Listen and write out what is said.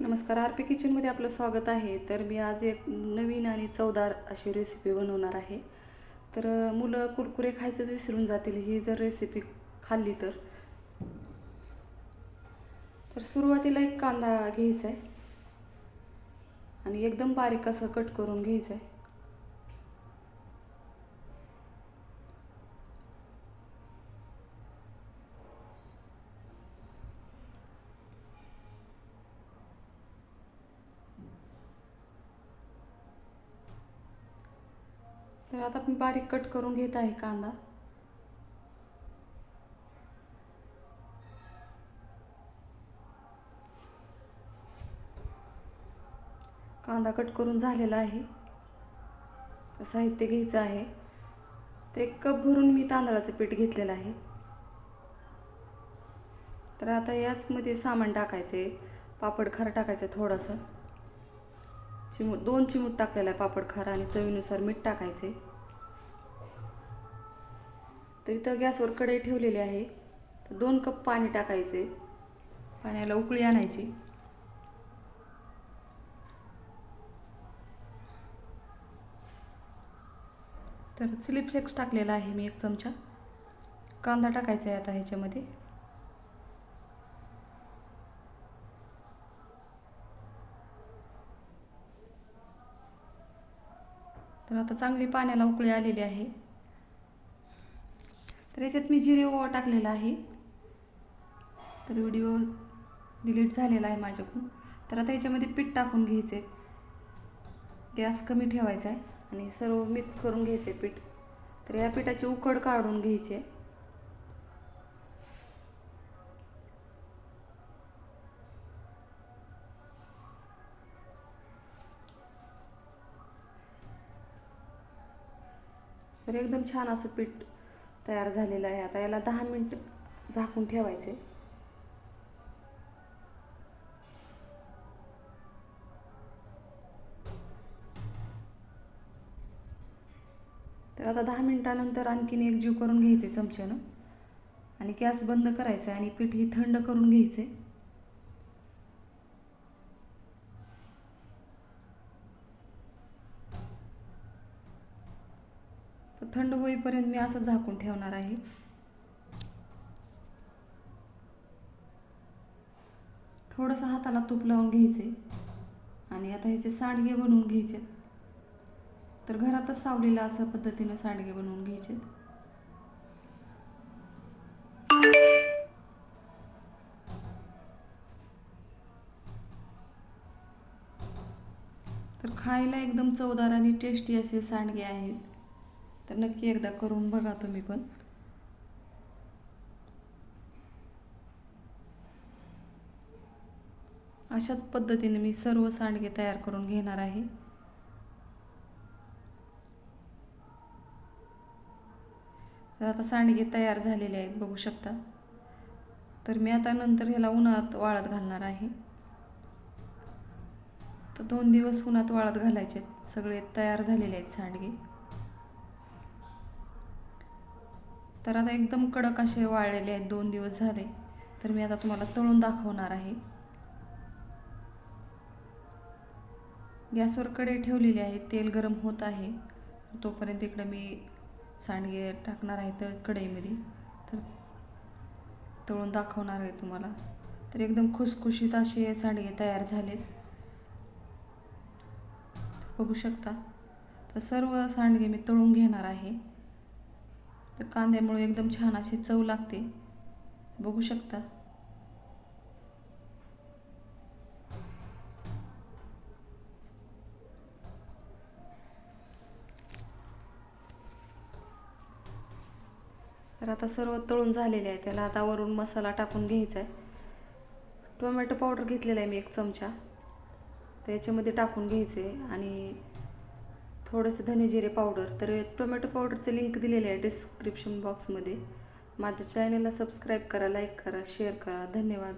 नमस्कार R P किचनमध्ये आपलं स्वागत आहे. तर मी आज एक नवीन आणि चवदार अशी रेसिपी बनवणार आहे. तर मुलं कुरकुरे खायचंच विसरून जातील ही जर रेसिपी खाल्ली तर. तर सुरुवातीला एक कांदा घ्यायचा आहे आणि एकदम बारीक असं कट करून घ्यायचं आहे तर आता मी बारीक कट करून घेत आहे कांदा. कांदा कट करून झालेला आहे. साहित्य घ्यायचं आहे. तर एक कप भरून मी तांदळाचं पीठ घेतलेलं आहे. तर आता याचमध्ये सामान टाकायचं आहे पापड खार टाकायचं आहे थोडंसं. चिमूट दोन चिमूट टाकलेला आहे पापड खार आणि चवीनुसार मीठ टाकायचे. तर इथं गॅसवर कढई ठेवलेली आहे. तर दोन कप पाणी टाकायचे. पाण्याला उकळी आणायची. तर चिली फ्लेक्स टाकलेला आहे मी एक चमचा. कांदा टाकायचा आहे आता ह्याच्यामध्ये. तर आता चांगली पाण्याला उकळी आलेली आहे. तर याच्यात मी जिरे ओवा टाकलेला आहे. तर व्हिडिओ डिलीट झालेला आहे माझ्याकडून. तर आता याच्यामध्ये पीठ टाकून घ्यायचे गॅस कमी ठेवायचा आहे आणि सर्व मिक्स करून घ्यायचे पीठ. तर या पिठाची उकड काढून घ्यायची तर एकदम छान असं पीठ तयार झालेलं आहे. आता याला दहा मिनटं झाकून ठेवायचे. तर आता दहा मिनटानंतर आणखीन एक जीव करून घ्यायचे चमच्यानं. आणि गॅस बंद करायचा आणि पीठ ही थंड करून घ्यायचे. थंड होईपर्यंत मी असं झाकून ठेवणार आहे. थोडंसं हाताला तूप लावून घ्यायचे आणि आता ह्याचे सांडगे बनवून घ्यायचे. तर घरातच सावलीला असं पद्धतीनं सांडगे बनवून घ्यायचे. तर खायला एकदम चवदार आणि टेस्टी असे सांडगे आहेत. तर नक्की एकदा करून बघा तुम्ही पण. अशाच पद्धतीने मी सर्व सांडगे तयार करून घेणार आहे. तर आता सांडगे तयार झालेले आहेत बघू शकता. तर मी आता नंतर ह्याला उन्हात वाळत घालणार आहे. तर दोन दिवस उन्हात वाळत घालायचे आहेत. सगळे तयार झालेले आहेत सांडगे. तर आता एकदम कडक असे वाळलेले आहेत दोन दिवस झाले. तर मी आता तुम्हाला तळून दाखवणार आहे. गॅसवर कढई ठेवलेली आहे तेल गरम होत आहे. तोपर्यंत इकडं मी सांडगे टाकणार आहे तर कढईमध्ये. तर तळून दाखवणार आहे तुम्हाला. तर एकदम खुसखुशीत असे सांडगे तयार झालेत. बघू शकता. तर सर्व सांडगे मी तळून घेणार आहे. तर कांद्यामुळे एकदम छान अशी चव लागते. बघू शकता. तर आता सर्व तळून झालेले आहे. त्याला आता वरून मसाला टाकून घ्यायचा आहे. टोमॅटो पावडर घेतलेला आहे मी एक चमचा. तर याच्यामध्ये टाकून घ्यायचे आणि थोडंसं धनेजिरे पावडर तर टोमॅटो पावडरचं लिंक दिलेलं आहे डिस्क्रिप्शन बॉक्समध्ये माझ्या चॅनलला सबस्क्राईब करा लाईक करा शेअर करा. धन्यवाद.